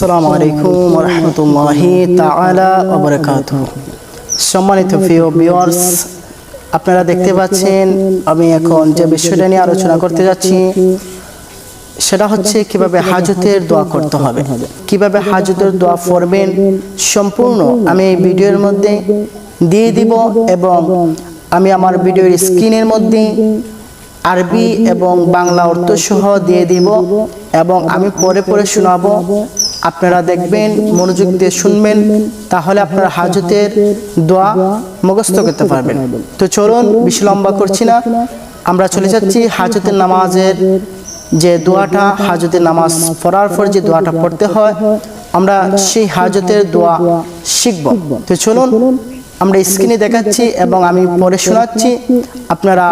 আসসালামু আলাইকুম রহমতুল্লাহি বারাকাতুহু সম্মানিত প্রিয় ভিউয়ার্স আপনারা দেখতে পাচ্ছেন, আমি এখন যে বিষয়টা নিয়ে আলোচনা করতে যাচ্ছি, সেটা হচ্ছে কীভাবে হাজতের দোয়া করতে হবে। কীভাবে হাজতের দোয়া পড়বেন, সম্পূর্ণ আমি এই ভিডিওর মধ্যে দিয়ে দিব এবং আমি আমার ভিডিওর স্ক্রিনের মধ্যে আরবি এবং বাংলা অর্থ সহ দিয়ে দিব এবং আমি পরে পরে শোনাবো আপনারা দেখবেন, মনোযোগ দিয়ে শুনবেন, তাহলে আপনারা হাজতের দোয়া মুখস্থ করতে পারবেন। তো চলুন, বেশি লম্বা করছি না। আমরা চলে যাচ্ছি হাজতের নামাজের যে দোয়াটা, হাজতের নামাজ পড়ার পর যে দোয়াটা পড়তে হয়, আমরা সেই হাজতের দোয়া শিখব। তো চলুন, আমরা স্ক্রিনে দেখাচ্ছি এবং আমি পরে শোনাচ্ছি। আপনারা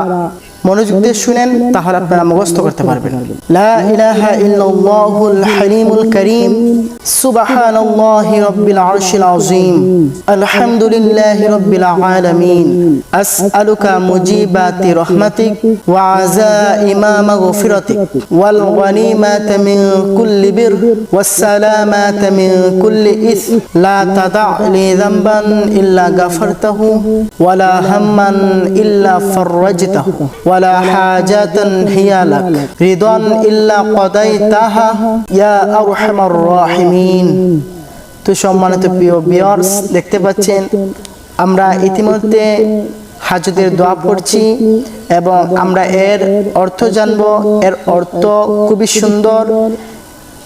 মনোযোগ দিয়ে শুনেন তাহলে আপনারা মুখস্থ করতে পারবেন লা ইলাহা ইল্লাল্লাহুল হালিমুল কারীম সুবহানাল্লাহি রাব্বিল আরশিল আযীম আলহামদুলিল্লাহি রাব্বিল আলামিন আসআলুকা মুজিবাতি রাহমাতিক ওয়া আযাইমা মাগফিরাতিক ওয়াল গনিমাতা মিন কুল্লি বির ওয়াস সালামাতা মিন কুল্লি ইসম লা তাদা' লি যামবান ইল্লা গাফারতাহু ওয়ালা হাম্মান ইল্লা ফাররাজতাহু ولا حاجة هي لك رضا إلا قضيتها يا أرحم الراحمين তো সম্মানিত প্রিয় বিয়ার্স দেখতে পাচ্ছেন আমরা ইতিমধ্যে হাজতের দোয়া পড়ছি এবং আমরা এর অর্থ জানব এর অর্থ খুবই সুন্দর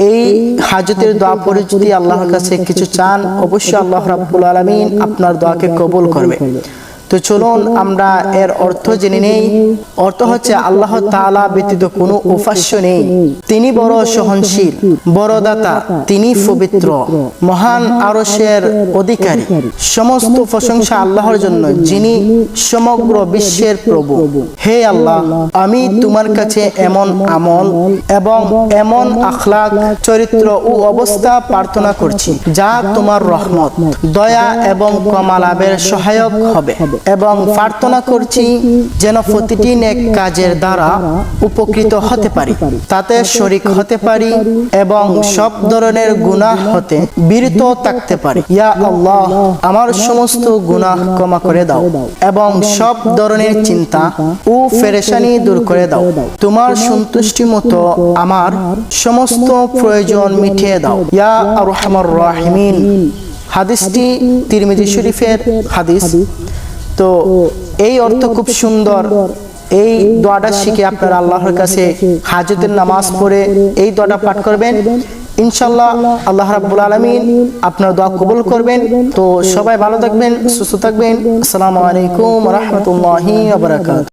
এই হাজতের দোয়া পড়ে যদি আল্লাহর কাছে কিছু চান অবশ্যই আল্লাহ রাব্বুল আলামিন আপনার দোয়াকে কবুল করবে তো চলুন আমরা এর অর্থ জেনে নেই। অর্থ হচ্ছে আল্লাহ তাআলা ব্যতীত কোনো উপাস্য নেই। তিনি বড় সহনশীল বড় দাতা তিনি পবিত্র মহান আরশের অধিকারী। সমস্ত প্রশংসা আল্লাহর জন্য যিনি সমগ্র বিশ্বের প্রভু। হে আল্লাহ আমি তোমার কাছে এমন আমল এবং এমন আখলাক চরিত্র ও অবস্থা প্রার্থনা করছি যা তোমার রহমত দয়া এবং কমালাভের সহায়ক হবে। এবং প্রার্থনা করছি যেন প্রতিটি নেক কাজের দ্বারা উপকৃত হতে পারি তাতে শরিক হতে পারি এবং সব ধরনের গুনাহ হতে বিরত থাকতে পারি। ইয়া আল্লাহ আমার সমস্ত গুনাহ ক্ষমা করে দাও এবং সব ধরনের চিন্তা ও ফেরেশানি দূর করে দাও। তোমার সন্তুষ্টি মতো আমার সমস্ত প্রয়োজন মিটিয়ে দাও। ইয়া আরহামার রাহিমিন। হাদিসটি তিরমিজি শরীফের হাদিস। তো এই অর্থ খুব সুন্দর। এই দোয়াটা শিখে আপনারা আল্লাহর কাছে হাজতের নামাজ পড়ে এই দোয়াটা পাঠ করবেন। ইনশাল্লাহ আল্লাহ রাব্বুল আলামিন আপনার দোয়া কবুল করবেন। তো সবাই ভালো থাকবেন, সুস্থ থাকবেন। আসসালামু আলাইকুম রহমতুল্লাহি বারাকাতুহু।